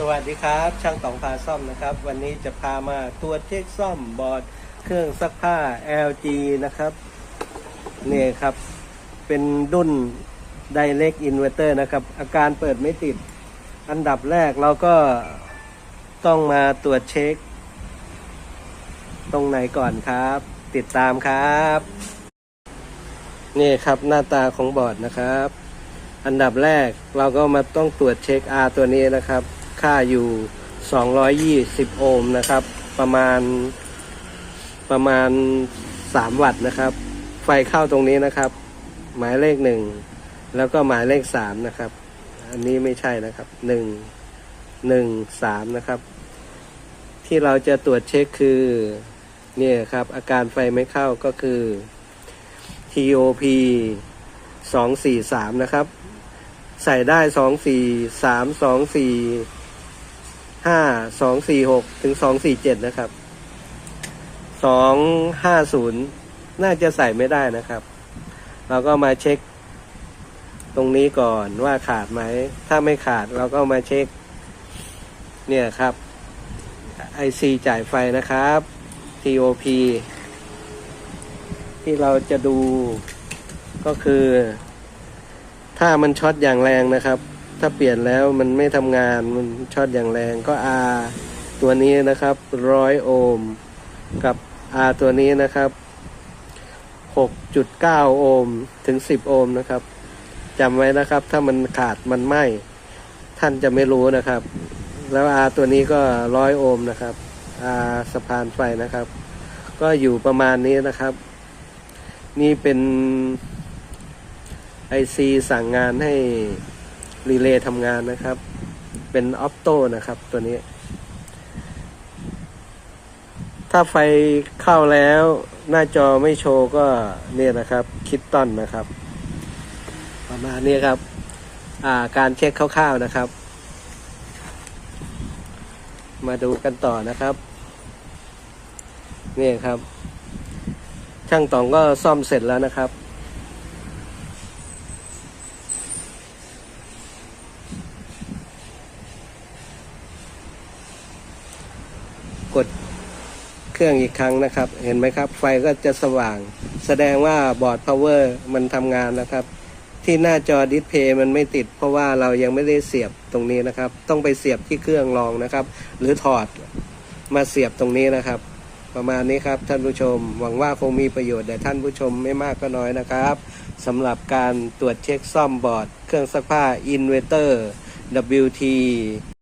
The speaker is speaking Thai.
สวัสดีครับ ช่างต๋องพาซ่อมนะครับ วันนี้จะพามาตรวจเช็คซ่อมบอร์ดเครื่องซักผ้า LG นะครับนี่ครับ เป็นดุน Direct Inverter นะครับ อาการเปิดไม่ติด อันดับแรกเราก็ต้องมาตรวจเช็ค ตรงไหนก่อนครับ ติดตามครับ นี่ครับหน้าตาของบอร์ดนะครับ อันดับแรกเราก็มาต้องตรวจเช็ค R ตัวนี้นะครับ ค่าอยู่ 220 โอห์มนะครับ ประมาณประมาณ 3 วัตต์นะครับ ไฟเข้าตรงนี้นะครับ หมายเลขหนึ่งแล้วก็หมายเลขสามนะครับ อันนี้ไม่ใช่นะครับหนึ่งหนึ่งสามนะครับ ที่เราจะตรวจเช็คคือเนี่ยครับ อาการไฟไม่เข้าก็คือ TOP สองสี่สามนะครับ ใส่ได้สองสี่สามสองสี่ ห้าสองสี่หกถึงสองสี่เจ็ดนะครับสองห้าศูนย์น่าจะใส่ไม่ได้นะครับ เราก็มาเช็ค ตรงนี้ก่อนว่าขาดไหม ถ้าไม่ขาดเราก็มาเช็ค เนี่ยครับ IC จ่ายไฟนะครับ TOP ที่เราจะดูก็คือ ถ้ามันช็อตอย่างแรงนะครับ ถ้าเปลี่ยนแล้วมันไม่ทำงานมันช็อตอย่างแรงก็ R ตัวนี้นะครับร้อยโอห์มกับ R ตัวนี้นะครับ 6.9 โอห์มถึง 10 โอห์มนะครับจำไว้นะครับ ถ้ามันขาดมันไหมท่านจะไม่รู้นะครับ แล้ว R ตัวนี้ก็ร้อยโอห์มนะครับ R สะพานไฟนะครับ ก็อยู่ประมาณนี้นะครับ นี่เป็นไอซีสั่งงานให้ รีเลย์ทำงานนะครับ เป็นออ t โตนะครับตัวนี้ ถ้าไฟเข้าแล้วหน้าจอไม่โชว์ก็เนี่ยนะครับ คิดต้นนะครับ ประมาณนี้ครับ อ่าการเช็คคร่าวๆนะครับ มาดูกันต่อนะครับ นี่ครับ ช่างตองก็ซ่อมเสร็จแล้วนะครับ กดเครื่องอีกครั้งนะครับ เห็นไหมครับ ไฟก็จะสว่าง แสดงว่าบอร์ดพาวเวอร์มันทำงานนะครับ ที่หน้าจอดิสเพย์มันไม่ติด เพราะว่าเรายังไม่ได้เสียบตรงนี้นะครับ ต้องไปเสียบที่เครื่องรองนะครับ หรือถอดมาเสียบตรงนี้นะครับ ประมาณนี้ครับท่านผู้ชม หวังว่าคงมีประโยชน์แด่ท่านผู้ชมไม่มากก็น้อยนะครับสำหรับการตรวจเช็คซ่อมบอร์ด เครื่องซักผ้า Inverter WT